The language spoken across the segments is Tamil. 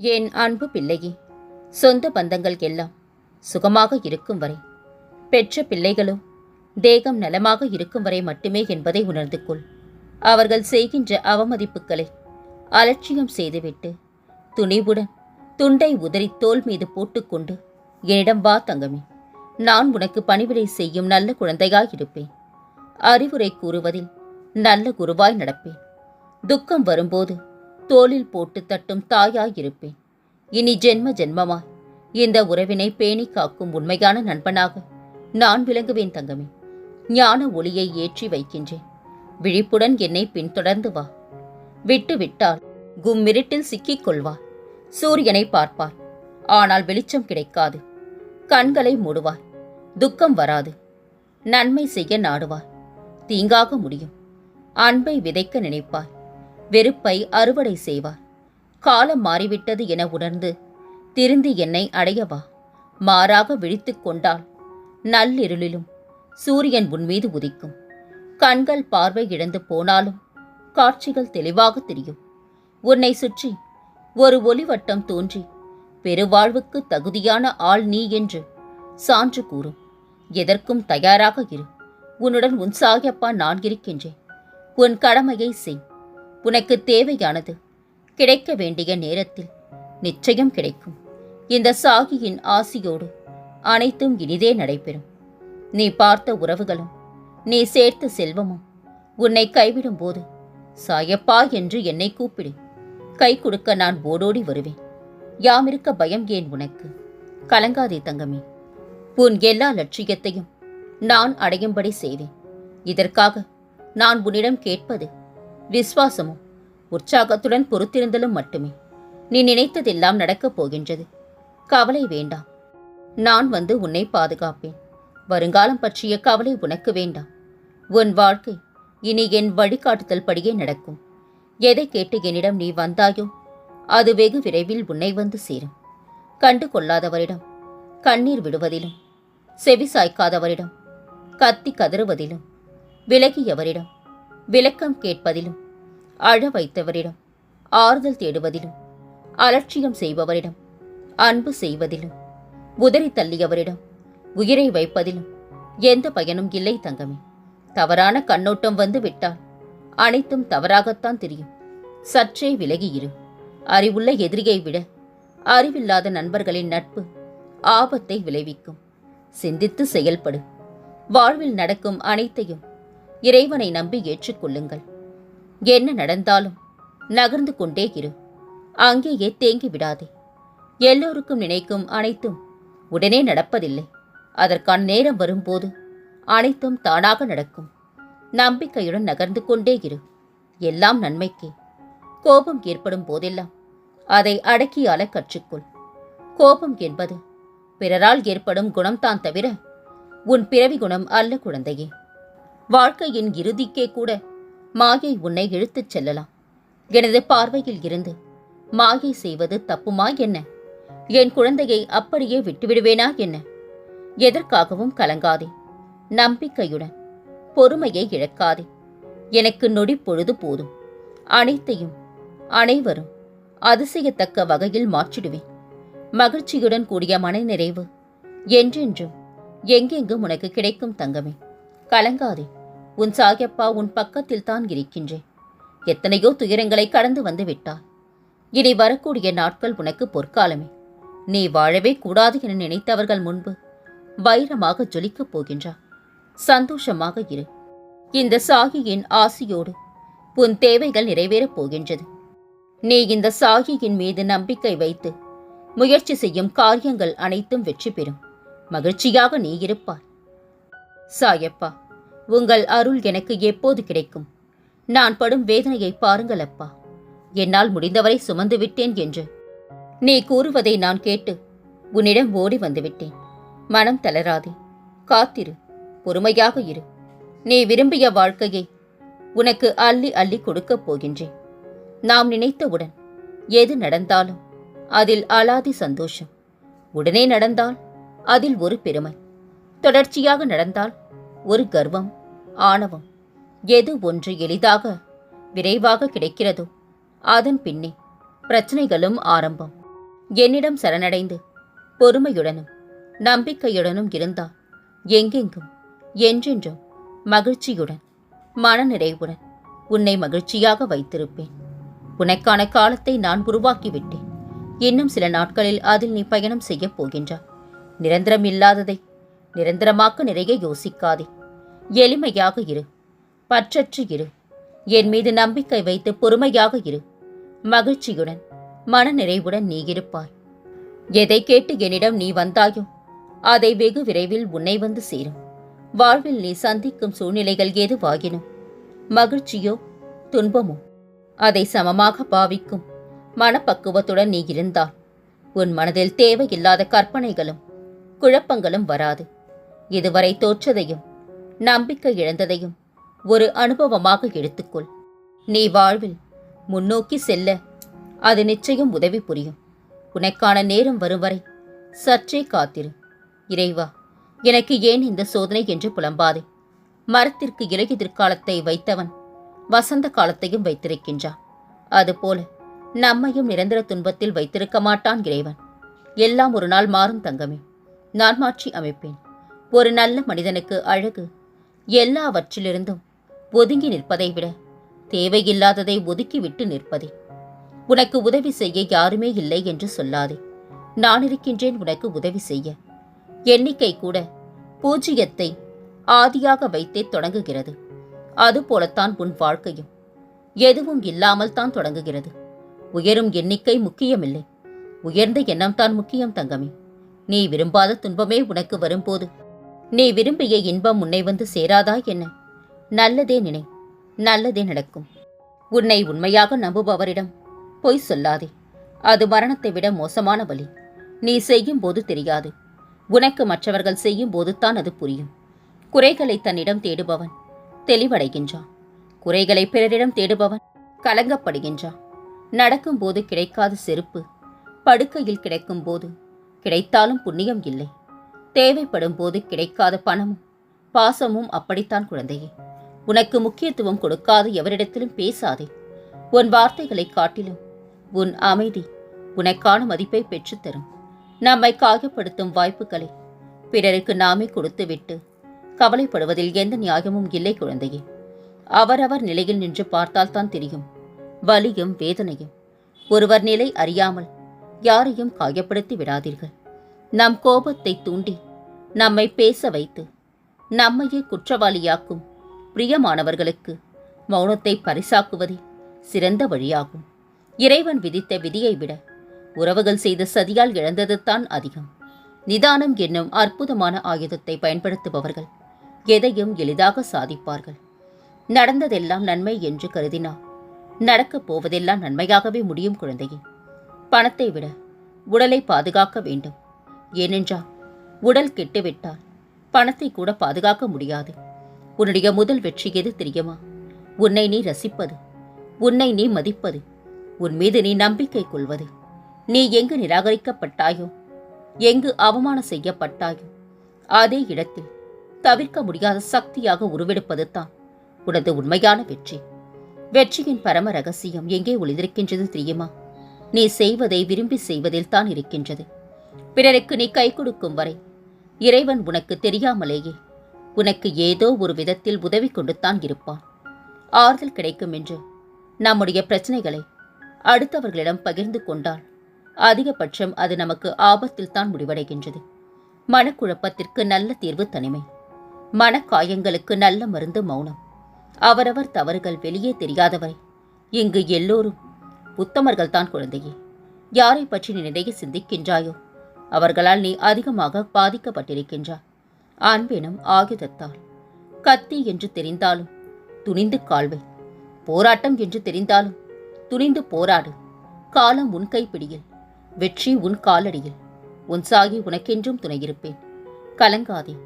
என் அன்பு பிள்ளையே? சொந்த பந்தங்கள் எல்லாம் சுகமாக இருக்கும் வரை. பெற்ற பிள்ளைகளோ தேகம் நலமாக இருக்கும் வரை மட்டுமே என்பதை உணர்ந்து கொள். அவர்கள் செய்கின்ற அவமதிப்புகளை அலட்சியம் செய்துவிட்டு துணிவுடன் துண்டை உதறி தோல் மீது போட்டுக்கொண்டு என்னிடம் வா தங்கமே நான் உனக்கு பணிவிடை செய்யும் நல்ல குழந்தையாயிருப்பேன். அறிவுரை கூறுவதில் நல்ல குருவாய் நடப்பேன். துக்கம் வரும்போது தோளில் போட்டு தட்டும் தாயாயிருப்பேன். இனி ஜென்ம ஜென்மமாய் இந்த உறவினை பேணி காக்கும் உண்மையான நண்பனாக நான் விளங்குவேன் தங்கமே. ஞான ஒளியை ஏற்றி வைக்கின்றேன். விழிப்புடன் என்னை பின்தொடர்ந்து வா. விட்டு விட்டால் கும்மிருட்டில் சிக்கிக் கொள்வார் சூரியனை பார்ப்பார். ஆனால் வெளிச்சம் கிடைக்காது. கண்களை மூடுவார். துக்கம் வராது. நன்மை செய்ய நாடுவார். தீங்காக முடியும். அன்பை விதைக்க நினைப்பார். வெறுப்பை அறுவடை செய்வார். காலம் மாறிவிட்டது என உணர்ந்து திருந்தி என்னை அடையவா மாறாக விழித்துக் கொண்டால் நள்ளிருளிலும் சூரியன் உன்மீது உதிக்கும். கண்கள் பார்வை இழந்து போனாலும் காட்சிகள் தெளிவாக தெரியும். உன்னை சுற்றி ஒரு ஒளிவட்டம் தோன்றி பெருவாழ்வுக்கு தகுதியான ஆள் நீ என்று சான்று கூறும். எதற்கும் தயாராக இரு. உன்னுடன் உன் சாயப்பா நான் இருக்கின்றேன். உன் கடமையை செய். உனக்கு தேவையானது. கிடைக்க வேண்டிய நேரத்தில் நிச்சயம் கிடைக்கும். இந்த சாகியின் ஆசியோடு அனைத்தும் இனிதே நடைபெறும். நீ பார்த்த உறவுகளும் நீ சேர்த்த செல்வமும் உன்னை கைவிடும் போது சாயப்பா என்று என்னை கூப்பிடு. கை கொடுக்க நான் ஓடோடி வருவேன். யாமிருக்க பயம் ஏன் உனக்கு? கலங்காதே தங்கமே. உன் எல்லா லட்சியத்தையும் நான் அடையும்படி செய்வேன். இதற்காக நான் உன்னிடம் கேட்பது விசுவாசமும் உற்சாகத்துடன் பொறுத்திருந்தலும் மட்டுமே. நீ நினைத்ததெல்லாம் நடக்கப் போகின்றது. கவலை வேண்டாம். நான் வந்து உன்னை பாதுகாப்பேன். வருங்காலம் பற்றிய கவலை உனக்கு வேண்டாம். உன் வாழ்க்கை இனி என் வழிகாட்டுதல் படியே நடக்கும். எதை கேட்டு என்னிடம் நீ வந்தாயோ அது வெகு விரைவில் உன்னை வந்து சேரும். கண்டு கொள்ளாதவரிடம் கண்ணீர் விடுவதிலும் செவி சாய்க்காதவரிடம் கத்தி கதறுவதிலும் விலகியவரிடம் விளக்கம் கேட்பதிலும் அழ வைத்தவரிடம் ஆறுதல் தேடுவதிலும் அலட்சியம் செய்பவரிடம் அன்பு செய்வதிலும் உதறி தள்ளியவரிடம் உயிரை வைப்பதிலும் எந்த பயனும் இல்லை தங்கமே. தவறான கண்ணோட்டம் வந்து விட்டால் அனைத்தும் தவறாகத்தான் தெரியும். சற்றே விலகி இரு. அறிவுள்ள எதிரியை விட அறிவில்லாத நண்பர்களின் நட்பு ஆபத்தை விளைவிக்கும். சிந்தித்து செயல்படு. வாழ்வில் நடக்கும் அனைத்தையும் இறைவனை நம்பி ஏற்றுக்கொள்ளுங்கள் என்ன நடந்தாலும் நகர்ந்து கொண்டே இரு. அங்கேயே தேங்கி விடாதே. எல்லோருக்கும் நினைக்கும் அனைத்தும் உடனே நடப்பதில்லை. அதற்கான நேரம் வரும்போது அனைத்தும் தானாக நடக்கும். நம்பிக்கையுடன் நகர்ந்து கொண்டே இரு. எல்லாம் நன்மைக்கே. கோபம் ஏற்படும் போதெல்லாம் அதை அடக்கியால கற்றுக்கொள். கோபம் என்பது பிறரால் ஏற்படும் குணம்தான் தவிர உன் பிறவி குணம் அல்ல குழந்தையே. வாழ்க்கையின் இறுதிக்கே கூட மாயை உன்னை இழுத்துச் செல்லலாம். எனது பார்வையில் இருந்து மாயை செய்வது தப்புமா என்ன? என் குழந்தையை அப்படியே விட்டுவிடுவேனா என்ன? எதற்காகவும் கலங்காதே. நம்பிக்கையுடன் பொறுமையை இழக்காதே. எனக்கு நொடி பொழுது போதும். அனைத்தையும் அனைவரும் அதிசயத்தக்க வகையில் மாற்றிடுவேன். மகிழ்ச்சியுடன் கூடிய மனநிறைவு என்றென்றும் எங்கெங்கும் உனக்கு கிடைக்கும் தங்கமே. கலங்காதே. உன் சாயப்பா உன் பக்கத்தில் தான் இருக்கின்றேன். எத்தனையோ துயரங்களை கடந்து வந்து விட்டாய். இனி வரக்கூடிய நாட்கள் உனக்கு பொற்காலமே. நீ வாழவே கூடாது என நினைத்தவர்கள் முன்பு வைரமாக ஜொலிக்கப் போகின்றார் சந்தோஷமாக இரு. இந்த சாகியின் ஆசியோடு உன் தேவைகள் நிறைவேறப் போகின்றது. நீ இந்த சாகியின் மீது நம்பிக்கை வைத்து முயற்சி செய்யும் காரியங்கள் அனைத்தும் வெற்றி பெறும். மகிழ்ச்சியாக நீ இருப்பாய். சாயப்பா உங்கள் அருள் எனக்கு எப்போது கிடைக்கும்? நான் படும் வேதனையை பாருங்கள் அப்பா. என்னால் முடிந்தவரை சுமந்து விட்டேன் என்று. நீ கூறுவதை நான் கேட்டு உன்னிடம் ஓடி வந்துவிட்டேன். மனம் தளராதே. காத்திரு. பொறுமையாக இரு. நீ விரும்பிய வாழ்க்கையை உனக்கு அள்ளி அள்ளி கொடுக்கப் போகின்றேன். நாம் நினைத்தவுடன் எது நடந்தாலும் அதில் அலாதி சந்தோஷம். உடனே நடந்தால் அதில் ஒரு பெருமை. தொடர்ச்சியாக நடந்தால் ஒரு கர்வம். ஆணவம். எது ஒன்று எளிதாக விரைவாக கிடைக்கிறதோ அதன் பின்னே பிரச்சனைகளும் ஆரம்பம். என்னிடம் சரணடைந்து பொறுமையுடனும் நம்பிக்கையுடனும் இருந்தால் எங்கெங்கும் என்றென்றும் மகிழ்ச்சியுடன் மனநிறைவுடன் உன்னை மகிழ்ச்சியாக வைத்திருப்பேன். உனக்கான காலத்தை நான் உருவாக்கிவிட்டேன். இன்னும் சில நாட்களில் அதில் நீ பயணம் செய்யப் போகின்றாய் நிரந்தரம் இல்லாததை நிரந்தரமாக்க நிறைய யோசிக்காதே. எளிமையாக இரு. பற்றற்று இரு. என் மீது நம்பிக்கை வைத்து பொறுமையாக இரு. மகிழ்ச்சியுடன் மனநிறைவுடன் நீ இருப்பாய். எதை கேட்டு என்னிடம் நீ வந்தாயோ அதை வெகு விரைவில் உன்னை வந்து சேரும். வாழ்வில் நீ சந்திக்கும் சூழ்நிலைகள் எதுவாகினும் மகிழ்ச்சியோ துன்பமோ அதை சமமாக பாவிக்கும் மனப்பக்குவத்துடன் நீ இருந்தால் உன் மனதில் தேவையில்லாத கற்பனைகளும் குழப்பங்களும் வராது. இதுவரை தோற்றதையும் நம்பிக்கை இழந்ததையும் ஒரு அனுபவமாக எடுத்துக்கொள். நீ வாழ்வில் முன்னோக்கி செல்ல அது நிச்சயம் உதவி புரியும். உனக்கான நேரம் வரும் வரை சற்றே காத்திரு. இறைவா எனக்கு ஏன் இந்த சோதனை என்று புலம்பாதே. மரத்திற்கு இலையுதிர்காலத்தை வைத்தவன் வசந்த காலத்தையும் வைத்திருக்கின்றான். அதுபோல நம்மையும் நிரந்தர துன்பத்தில் வைத்திருக்க மாட்டான் இறைவன். எல்லாம் ஒரு நாள் மாறும் தங்கமே. நான் மாற்றி அமைப்பேன். ஒரு நல்ல மனிதனுக்கு அழகு எல்லாவற்றிலிருந்தும் ஒதுங்கி நிற்பதை விட தேவையில்லாததை ஒதுக்கிவிட்டு நிற்பதே. உனக்கு உதவி செய்ய யாருமே இல்லை என்று சொல்லாதே. நான் இருக்கின்றேன் உனக்கு உதவி செய்ய. எண்ணிக்கை கூட பூஜ்ஜியத்தை ஆதியாக வைத்தே தொடங்குகிறது. அதுபோலத்தான் உன் வாழ்க்கையும். எதுவும் இல்லாமல் தான் தொடங்குகிறது. உயரும் எண்ணிக்கை முக்கியமில்லை. உயர்ந்த எண்ணம் தான் முக்கியம் தங்கமே. நீ விரும்பாத துன்பமே உனக்கு வரும்போது நீ விரும்பிய இன்பம் உன்னை வந்து சேராதா என்ன? நல்லதே நினை நல்லதே நடக்கும். உன்னை உண்மையாக நம்புபவரிடம் பொய் சொல்லாதே. அது மரணத்தை விட மோசமான வழி. நீ செய்யும் போது தெரியாது. உனக்கு மற்றவர்கள் செய்யும் போது தான் அது புரியும். குறைகளை தன்னிடம் தேடுபவன் தெளிவடைகின்றான். குறைகளை பிறரிடம் தேடுபவன் கலங்கப்படுகின்றான். நடக்கும்போது கிடைக்காத செருப்பு படுக்கையில் கிடைக்கும் போது கிடைத்தாலும் புண்ணியம் இல்லை. தேவைப்படும் போது கிடைக்காத பணமும் பாசமும் அப்படித்தான் குழந்தையே. உனக்கு முக்கியத்துவம் கொடுக்காத எவரிடத்திலும் பேசாதே. உன் வார்த்தைகளை காட்டிலும் உன் அமைதி உனக்கான மதிப்பை பெற்றுத்தரும். நம்மை காயப்படுத்தும் வாய்ப்புகளை பிறருக்கு நாமே கொடுத்துவிட்டு கவலைப்படுவதில் எந்த நியாயமும் இல்லை குழந்தையே. அவரவர் நிலையில் நின்று பார்த்தால்தான் தெரியும். வலியும் வேதனையும் ஒருவர் நிலை அறியாமல் யாரையும் காயப்படுத்தி விடாதீர்கள். நம் கோபத்தை தூண்டி நம்மை பேச வைத்து நம்மையே குற்றவாளியாக்கும் பிரியமானவர்களுக்கு மௌனத்தை பரிசாக்குவதே சிறந்த வழியாகும். இறைவன் விதித்த விதியை விட உறவுகள் செய்த சதியால் இழந்தது தான் அதிகம். நிதானம் என்னும் அற்புதமான ஆயுதத்தை பயன்படுத்துபவர்கள் எதையும் எளிதாக சாதிப்பார்கள். நடந்ததெல்லாம் நன்மை என்று கருதினால் நடக்கப் போவதெல்லாம் நன்மையாகவே முடியும் குழந்தையே. பணத்தை விட உடலை பாதுகாக்க வேண்டும். ஏனென்றால் உடல் கெட்டுவிட்டால் பணத்தை கூட பாதுகாக்க முடியாது. உன்னுடைய முதல் வெற்றி எது தெரியுமா? உன்னை நீ ரசிப்பது உன்னை நீ மதிப்பது உன் மீது நீ நம்பிக்கை கொள்வது. நீ எங்கு நிராகரிக்கப்பட்டாயோ எங்கு அவமானம் செய்யப்பட்டாயோ அதே இடத்தில் தவிர்க்க முடியாத சக்தியாக உருவெடுப்பது தான் உனது உண்மையான வெற்றி. வெற்றியின் பரம ரகசியம் எங்கே ஒளிந்திருக்கின்றது தெரியுமா? நீ செய்வதை விரும்பி செய்வதில் தான் இருக்கின்றது. பிறருக்கு நீ கை கொடுக்கும் வரை. இறைவன் உனக்கு தெரியாமலேயே உனக்கு ஏதோ ஒரு விதத்தில் உதவி கொண்டுத்தான் இருப்பான். ஆறுதல் கிடைக்கும் என்று நம்முடைய பிரச்சனைகளை அடுத்தவர்களிடம் பகிர்ந்து கொண்டால் அதிகபட்சம் அது நமக்கு ஆபத்தில் தான் முடிவடைகின்றது. மனக்குழப்பத்திற்கு நல்ல தீர்வு தனிமை. மனக்காயங்களுக்கு நல்ல மருந்து மௌனம். அவரவர் தவறுகள் வெளியே தெரியாதவரை இங்கு எல்லோரும் உத்தமர்கள்தான் குழந்தையே. யாரை பற்றி நீ நிறைய சிந்திக்கின்றாயோ? அவர்களால் நீ அதிகமாக பாதிக்கப்பட்டிருக்கின்றாய். அன்பெனும் ஆயுதத்தால். கத்தி என்று தெரிந்தாலும் துணிந்து கால்வை போராட்டம் என்று தெரிந்தாலும் துணிந்து போராடு. காலம் உன் கைப்பிடியில் வெற்றி உன் காலடியில். உன் சாகி உனக்கென்றும் துணையிருப்பேன். கலங்காதே.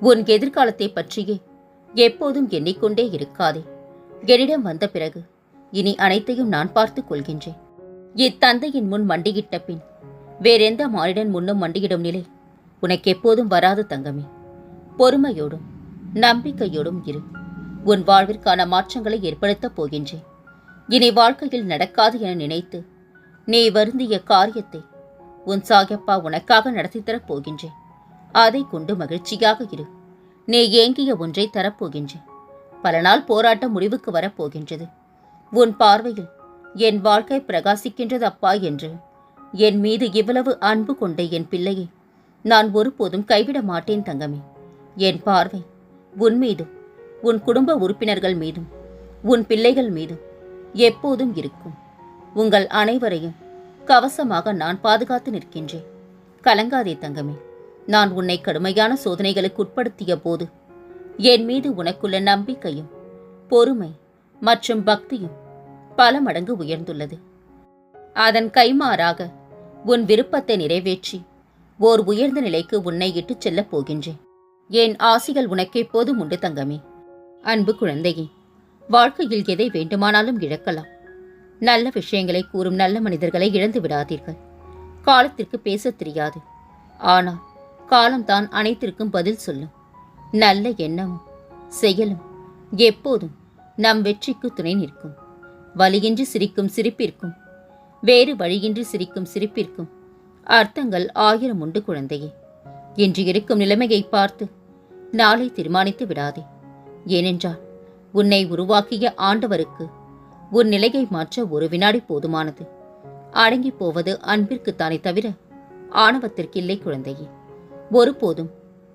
உன் எதிர்காலத்தை பற்றியே எப்போதும் எண்ணிக்கொண்டே இருக்காதே. என்னிடம் வந்த பிறகு இனி அனைத்தையும் நான் பார்த்துக் கொள்கின்றேன். இத்தந்தையின் முன் மண்டியிட்ட பின் வேறெந்த மானிடன் முன்னும் மண்டியிடும் நிலை? உனக்கு எப்போதும் வராது தங்கமே. பொறுமையோடும் நம்பிக்கையோடும் இரு. உன் வாழ்விற்கான மாற்றங்களை ஏற்படுத்தப் போகின்றேன். இனி வாழ்க்கையில் நடக்காது என நினைத்து நீ வருந்திய காரியத்தை உன் சாயப்பா உனக்காக நடத்தித்தரப் போகின்றேன். அதை கொண்டு மகிழ்ச்சியாக இரு. நீ ஏங்கிய ஒன்றை தரப்போகின்றேன் பல நாள் போராட்டம் முடிவுக்கு வரப்போகின்றது உன் பார்வையில் என் வாழ்க்கை பிரகாசிக்கின்றது அப்பா என்று என் மீது இவ்வளவு அன்பு கொண்ட என் பிள்ளையை நான் ஒருபோதும் கைவிட மாட்டேன் தங்கமே. என் பார்வை உன் மீதும் உன் குடும்ப உறுப்பினர்கள் மீதும் உன் பிள்ளைகள் மீதும் எப்போதும் இருக்கும். உங்கள் அனைவரையும் கவசமாக நான் பாதுகாத்து நிற்கின்றேன். கலங்காதே தங்கமே நான் உன்னை கடுமையான சோதனைகளுக்கு உட்படுத்திய போது என் மீது உனக்குள்ள நம்பிக்கையும் பொறுமை மற்றும் பக்தியும் பல மடங்கு உயர்ந்துள்ளது. அதன் கைமாறாக உன் விருப்பத்தை நிறைவேற்றி ஓர் உயர்ந்த நிலைக்கு உன்னை இட்டுச் செல்லப் போகின்றேன். என் ஆசிகள் உனக்கு எப்போதும் உண்டு தங்கமே. அன்பு குழந்தையே வாழ்க்கையில் எதை வேண்டுமானாலும் இழக்கலாம். நல்ல விஷயங்களை கூறும் நல்ல மனிதர்களை இழந்து விடாதீர்கள். காலத்திற்கு பேசத் தெரியாது. ஆனால் காலம்தான் அனைத்திற்கும் பதில் சொல்லும். நல்ல எண்ணமும் செயலும் எப்போதும் நம் வெற்றிக்கு துணை நிற்கும். வலியின்றி சிரிக்கும் சிரிப்பிற்கும் வேறு வழியின்றி சிரிக்கும் சிரிப்பிற்கும் அர்த்தங்கள் ஆயிரம் உண்டு குழந்தையே. இன்று இருக்கும் நிலைமையை பார்த்து நாளை தீர்மானித்து விடாதே. ஏனென்றால் உன்னை உருவாக்கிய ஆண்டவருக்கு உன் நிலையை மாற்ற ஒரு வினாடி போதுமானது. அடங்கி போவது அன்பிற்குத்தானே தவிர ஆணவத்திற்கில்லை குழந்தையே. ஒருபோதும்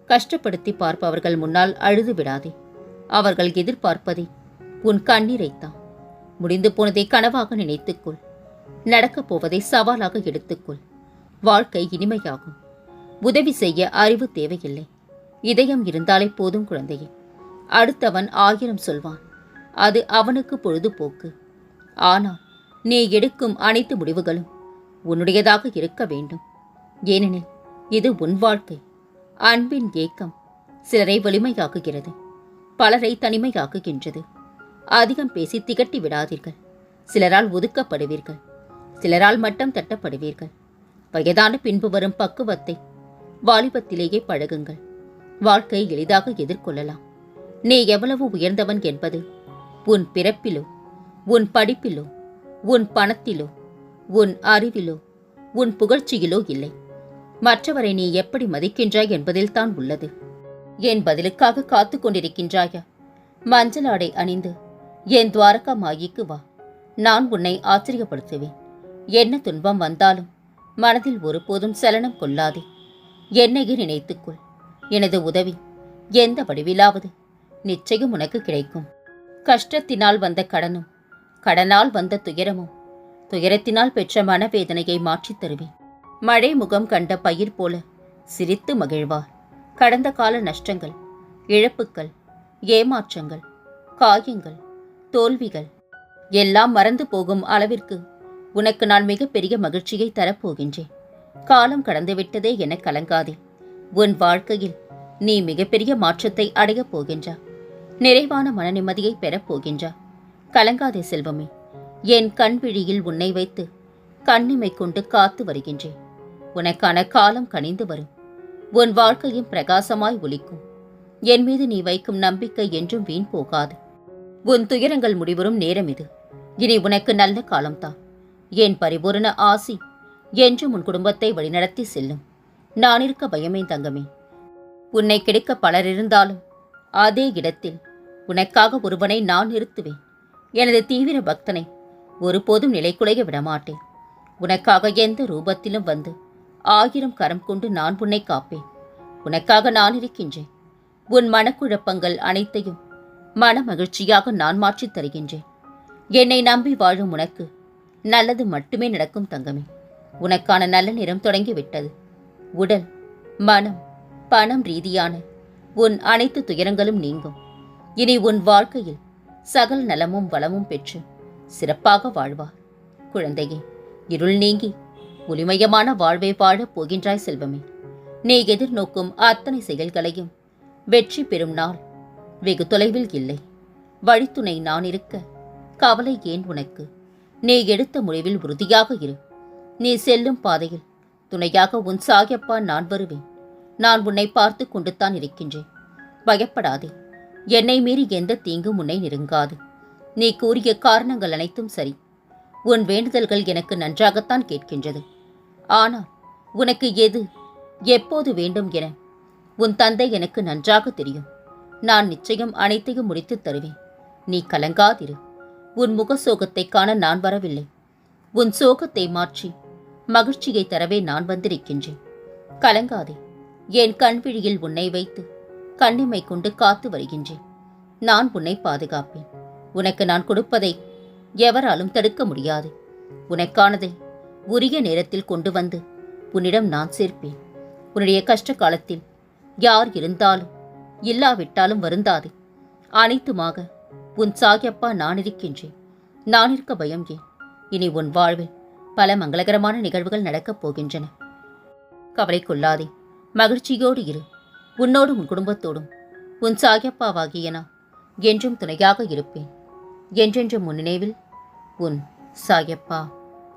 கஷ்டப்படுத்தி பார்ப்பவர்கள் முன்னால் அழுது விடாதே. அவர்கள் எதிர்பார்ப்பதை உன் கண்ணீரைத்தான். முடிந்து போனதை கனவாக நினைத்துக்கொள். நடக்கப் போவதை சவாலாக எடுத்துக்கொள். வாழ்க்கை இனிமையாகும். உதவி செய்ய அறிவு தேவையில்லை. இதயம் இருந்தாலே போதும் குழந்தையே. அடுத்தவன் ஆயிரம் சொல்வான். அது அவனுக்கு பொழுதுபோக்கு. ஆனால் நீ எடுக்கும் அனைத்து முடிவுகளும் உன்னுடையதாக இருக்க வேண்டும். ஏனெனில் இது உன் வாழ்க்கை. அன்பின் ஏக்கம் சிலரை வலிமையாக்குகிறது. பலரை தனிமையாக்குகின்றது. அதிகம் பேசி திகட்டி விடாதீர்கள். சிலரால் ஒதுக்கப்படுவீர்கள். சிலரால் மட்டம் தட்டப்படுவீர்கள். வயதான பின்பு வரும் பக்குவத்தை வாலிபத்திலேயே பழகுங்கள். வாழ்க்கை எளிதாக எதிர்கொள்ளலாம். நீ எவ்வளவு உயர்ந்தவன் என்பது உன் பிறப்பிலோ உன் படிப்பிலோ உன் பணத்திலோ உன் அறிவிலோ உன் புகழ்ச்சியிலோ இல்லை. மற்றவரை நீ எப்படி மதிக்கின்றாய் என்பதில்தான் உள்ளது. என் பதிலுக்காக காத்து கொண்டிருக்கின்றாயா? மஞ்சள் ஆடை அணிந்து என் துவாரகா மாயிக்கு வா. நான் உன்னை ஆச்சரியப்படுத்துவேன். என்ன துன்பம் வந்தாலும் மனதில் ஒருபோதும் சலனம் கொள்ளாதே. என்னையே நினைத்துக்கொள். எனது உதவி எந்த வடிவிலாவது நிச்சயம் உனக்கு கிடைக்கும். கஷ்டத்தினால் வந்த கடனும் கடனால் வந்த துயரமும் துயரத்தினால் பெற்ற மனவேதனையை மாற்றித் தருவேன். மழை முகம் கண்ட பயிர் போல சிரித்து மகிழ்வார். கடந்த கால நஷ்டங்கள் இழப்புக்கள் ஏமாற்றங்கள் காயங்கள் தோல்விகள் எல்லாம் மறந்து போகும் அளவிற்கு உனக்கு நான் மிகப்பெரிய மகிழ்ச்சியை தரப்போகின்றேன். காலம் கடந்துவிட்டதே என கலங்காதே. உன் வாழ்க்கையில் நீ மிகப்பெரிய மாற்றத்தை அடையப் போகின்றா. நிறைவான மன நிம்மதியை போகின்றா. கலங்காதே செல்வமே. என் கண் விழியில் உன்னை வைத்து கண்ணிமை கொண்டு காத்து வருகின்றேன். உனக்கான காலம் கனிந்து வரும். உன் வாழ்க்கையும் பிரகாசமாய் ஒலிக்கும். என் மீது நீ வைக்கும் நம்பிக்கை என்றும் வீண் போகாது. உன் துயரங்கள் முடிவரும் நேரம் இது. இனி உனக்கு நல்ல காலம்தான். என் பரிபூரண ஆசி என்றும் உன் குடும்பத்தை வழிநடத்தி செல்லும். நான் இருக்க பயமே தங்கமே. உன்னை கிடைக்க பலர் இருந்தாலும் அதே இடத்தில் உனக்காக ஒருவனை நான் நிறுத்துவேன். எனது தீவிர பக்தனை ஒருபோதும் நிலைக்குலைய விடமாட்டேன். உனக்காக எந்த ரூபத்திலும் வந்து ஆயிரம் கரம் கொண்டு நான் உன்னை காப்பேன். உனக்காக நான் இருக்கின்றேன். உன் மனக்குழப்பங்கள் அனைத்தையும் மன மகிழ்ச்சியாக நான் மாற்றித் தருகின்றேன். என்னை நம்பி வாழும் உனக்கு நல்லது மட்டுமே நடக்கும் தங்கமே. உனக்கான நல்ல நேரம் தொடங்கிவிட்டது. உடல் மனம் பணம் ரீதியான உன் அனைத்து துயரங்களும் நீங்கும். இனி உன் வாழ்க்கையில் சகல நலமும் வளமும் பெற்று சிறப்பாக வாழ்வார் குழந்தையே இருள் நீங்கி ஒளிமயமான வாழ்வை வாழப் போகின்றாய் செல்வமே. நீ எதிர்நோக்கும் அத்தனை செயல்களையும் வெற்றி பெறும் நாள் வெகு தொலைவில் இல்லை. வழித்துணை நான் இருக்க கவலை ஏன் உனக்கு? நீ எடுத்த முடிவில் உறுதியாக இரு. நீ செல்லும் பாதையில். துணையாக உன் சாயப்பா நான் வருவேன். நான் உன்னை பார்த்து கொண்டுத்தான் இருக்கின்றேன். பயப்படாதே. என்னை மீறி எந்த தீங்கும் உன்னை நெருங்காது. நீ கூறிய காரணங்கள் அனைத்தும் சரி. உன் வேண்டுதல்கள் எனக்கு நன்றாகத்தான் கேட்கின்றது. ஆனால் உனக்கு எது எப்போது வேண்டும் என உன் தந்தை எனக்கு நன்றாக தெரியும். நான் நிச்சயம் அனைத்தையும் முடித்துத் தருவேன். நீ கலங்காதிரு. உன் முக சோகத்தை காண நான் வரவில்லை. உன் சோகத்தை மாற்றி மகிழ்ச்சியை தரவே நான் வந்திருக்கின்றேன். கலங்காதே. என் கண்விழியில் உன்னை வைத்து கண்ணிமை கொண்டு காத்து வருகின்றேன். நான் உன்னை பாதுகாப்பேன். உனக்கு நான் கொடுப்பதை எவராலும் தடுக்க முடியாது. உனக்கானதை உரிய நேரத்தில் கொண்டு வந்து உன்னிடம் நான் சேர்ப்பேன். உன்னுடைய கஷ்ட காலத்தில் யார் இருந்தாலும் இல்லாவிட்டாலும் வருந்தாதே. அனைத்துமாக உன் சாகியப்பா நான் இருக்கின்றேன். நான் இருக்க பயம் ஏன்? இனி உன் வாழ்வில் பல மங்களகரமான நிகழ்வுகள் நடக்கப் போகின்றன. கவலை கொள்ளாதே மகிழ்ச்சியோடு இரு. உன்னோடும் உன் குடும்பத்தோடும். உன் சாகியப்பாவாகிய நான் என்றும் துணையாக இருப்பேன். என்றென்றும் உன் நினைவில் உன் சாகியப்பா.